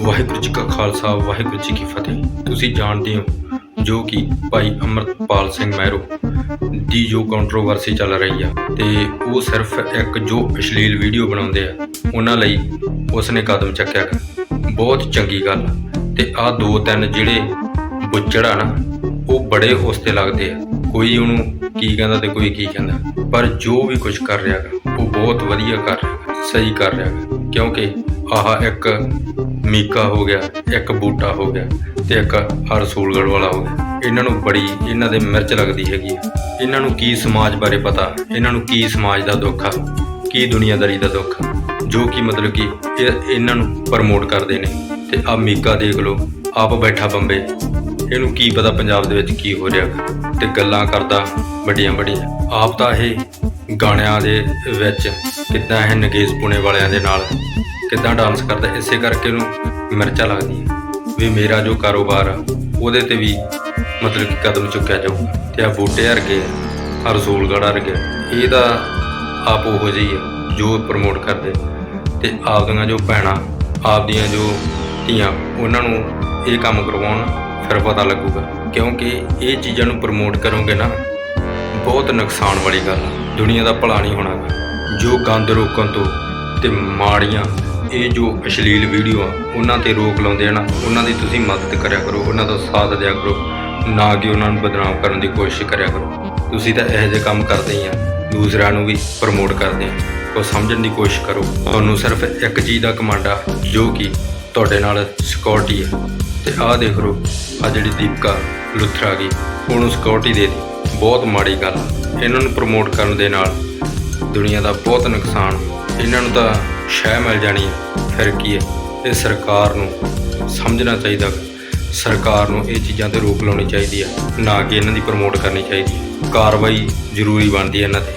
ਵਾਹਿਗੁਰੂ ਜੀ ਕਾ ਖਾਲਸਾ, ਵਾਹਿਗੁਰੂ ਜੀ ਕੀ ਫਤਿਹ ਤੁਸੀਂ ਜਾਣਦੇ ਹੋ ਜੋ ਕਿ ਭਾਈ ਅਮਰਪਾਲ ਸਿੰਘ ਮਹਿਰੋ ਦੀ ਜੋ ਕੰਟਰੋਵਰਸੀ ਚੱਲ ਰਹੀ ਆ ਤੇ ਉਹ ਸਿਰਫ ਇੱਕ ਜੋ ਅਸ਼ਲੀਲ ਵੀਡੀਓ ਬਣਾਉਂਦੇ ਆ, ਉਹਨਾਂ ਲਈ ਉਸਨੇ ਕਦਮ ਚੱਕਿਆ ਗਾ। ਬਹੁਤ ਚੰਗੀ ਗੱਲ ਆ। ਤੇ ਆ ਦੋ ਤਿੰਨ ਜਿਹੜੇ ਬੁੱਚੜ ਨਾ, ਉਹ ਬੜੇ ਉਸ ਤੇ ਲੱਗਦੇ ਆ ਕੋਈ ਉਹਨੂੰ ਕੀ ਕਹਿੰਦਾ ਤੇ ਕੋਈ ਕੀ ਕਹਿੰਦਾ ਪਰ ਜੋ ਵੀ ਕੁਝ ਕਰ ਰਿਹਾ ਗਾ, ਉਹ ਬਹੁਤ ਵਧੀਆ ਕਰ ਰਿਹਾ ਸਹੀ ਕਰ ਰਿਹਾ ਗਾ ਕਿਉਂਕਿ ਆਹ ਇੱਕ ਮੀਕਾ ਹੋ ਗਿਆ, ਇੱਕ ਬੂਟਾ ਹੋ ਗਿਆ ਤੇ ਇੱਕ ਹਰਸੂਲਗੜ ਵਾਲਾ ਹੋ ਗਿਆ। ਇਹਨਾਂ ਨੂੰ ਬੜੀ, ਇਹਨਾਂ ਦੇ ਮਿਰਚ ਲੱਗਦੀ ਹੈਗੀ ਇਹਨਾਂ ਨੂੰ ਕੀ ਸਮਾਜ ਬਾਰੇ ਪਤਾ? ਇਹਨਾਂ ਨੂੰ ਕੀ ਸਮਾਜ ਦਾ ਦੁੱਖ ਆ? ਕੀ ਦੁਨੀਆਦਾਰੀ ਦਾ ਦੁੱਖ ਆ? ਜੋ ਕਿ ਮਤਲਬ ਕਿ ਇਹ, ਇਹਨਾਂ ਨੂੰ ਪ੍ਰਮੋਟ ਕਰਦੇ ਨੇ। ਤੇ ਆ ਮੀਕਾ ਦੇਖ ਲਓ, ਆਪ ਬੈਠਾ ਬੰਬੇ। ਇਹਨੂੰ ਕੀ ਪਤਾ ਪੰਜਾਬ ਦੇ ਵਿੱਚ ਕੀ ਹੋ ਰਿਹਾ ਗਾ। ਤੇ ਗੱਲਾਂ ਕਰਦਾ ਵੱਡੀਆਂ ਵੱਡੀਆਂ। ਆਪ ਤਾਂ ਇਹ ਗਾਣਿਆਂ ਦੇ ਵਿੱਚ ਕਿੱਦਾਂ ਇਹ ਨਗੇਸ਼ ਪੁਣੇ ਵਾਲਿਆਂ ਦੇ ਨਾਲ ਕਿੱਦਾਂ ਡਾਂਸ ਕਰਦਾ, ਇਸੇ ਕਰਕੇ ਉਹਨੂੰ ਮਿਰਚਾਂ ਲੱਗਦੀਆਂ। ਵੀ ਮੇਰਾ ਜੋ ਕਾਰੋਬਾਰ ਆ, ਉਹਦੇ ਤੇ ਵੀ ਮਤਲਬ ਕਿ ਕਦਮ ਚੁੱਕਿਆ ਜਾਊਗਾ। ਤੇ ਆ ਬੂਟੇ ਵਰਗੇ ਆ ਰਸੂਲਗੜ੍ਹ ਵਰਗੇ ਇਹ ਤਾਂ ਆਪ ਉਹ ਜਿਹੀ ਆ, ਜੋ ਪ੍ਰਮੋਟ ਕਰਦੇ। ਤੇ ਆਪਦੀਆਂ ਜੋ ਭੈਣਾਂ, ਆਪਦੀਆਂ ਜੋ ਧੀਆਂ, ਉਹਨਾਂ ਨੂੰ ਇਹ ਕੰਮ ਕਰਵਾਉਣ ਫਿਰ ਪਤਾ ਲੱਗੂਗਾ। ਕਿਉਂਕਿ ਇਹ ਚੀਜ਼ਾਂ ਨੂੰ ਪ੍ਰਮੋਟ ਕਰੋਗੇ ਨਾ, ਬਹੁਤ ਨੁਕਸਾਨ ਵਾਲੀ ਗੱਲ ਆ। ਦੁਨੀਆ ਦਾ ਭਲਾ ਨਹੀਂ ਹੋਣਾ ਜੋ ਗੰਦ ਰੋਕਣ ਤੋਂ ਤੇ ਮਾੜੀਆਂ ਇਹ ਜੋ ਅਸ਼ਲੀਲ ਵੀਡੀਓ ਆ, ਉਹਨਾਂ ਤੇ ਰੋਕ ਲਾਉਂਦੇ ਆ ਨਾ, ਉਹਨਾਂ ਦੀ ਤੁਸੀਂ ਮਦਦ ਕਰਿਆ ਕਰੋ, ਉਹਨਾਂ ਦਾ ਸਾਥ ਦਿਆ ਕਰੋ, ਨਾ ਕਿ ਉਹਨਾਂ ਨੂੰ ਬਦਨਾਮ ਕਰਨ ਦੀ ਕੋਸ਼ਿਸ਼ ਕਰਿਆ ਕਰੋ। ਤੁਸੀਂ ਤਾਂ ਇਹੋ ਜਿਹੇ ਕੰਮ ਕਰਦੇ ਹੀ ਆ, ਦੂਸਰਿਆਂ ਨੂੰ ਵੀ ਪ੍ਰਮੋਟ ਕਰਦੇ ਆ। ਉਹ ਸਮਝਣ ਦੀ ਕੋਸ਼ਿਸ਼ ਕਰੋ। ਤੁਹਾਨੂੰ ਸਿਰਫ ਇੱਕ ਚੀਜ਼ ਦਾ ਕਮਾਂਡ ਆ, ਜੋ ਕਿ ਤੁਹਾਡੇ ਨਾਲ ਸਿਕਿਉਰਿਟੀ ਹੈ ਤੇ ਆਹ ਦੇਖ ਲਓ ਆ ਜਿਹੜੀ ਦੀਪਕਾ ਲੁਥਰਾ ਗਈ ਉਹਨੂੰ ਸਿਕਿਉਰਿਟੀ ਦੇ ਦਿੱਤੀ। ਬਹੁਤ ਮਾੜੀ ਗੱਲ ਇਹਨਾਂ ਨੂੰ ਪ੍ਰਮੋਟ ਕਰਨ ਦੇ ਨਾਲ ਦੁਨੀਆ ਦਾ ਬਹੁਤ ਨੁਕਸਾਨ ਇਹਨਾਂ ਨੂੰ ਤਾਂ ਸ਼ਹਿ ਮਿਲ ਜਾਣੀ ਹੈ। ਫਿਰ ਕੀ ਹੈ? ਇਹ ਸਰਕਾਰ ਨੂੰ ਸਮਝਣਾ ਚਾਹੀਦਾ ਸਰਕਾਰ ਨੂੰ ਇਹ ਚੀਜ਼ਾਂ ਤੇ ਰੋਕ ਲਾਉਣੀ ਚਾਹੀਦੀ ਹੈ। ਨਾ ਕਿ ਇਹਨਾਂ ਦੀ ਪ੍ਰਮੋਟ ਕਰਨੀ ਚਾਹੀਦੀ ਹੈ। ਕਾਰਵਾਈ ਜ਼ਰੂਰੀ ਬਣਦੀ ਹੈ ਇਹਨਾਂ ਤੇ।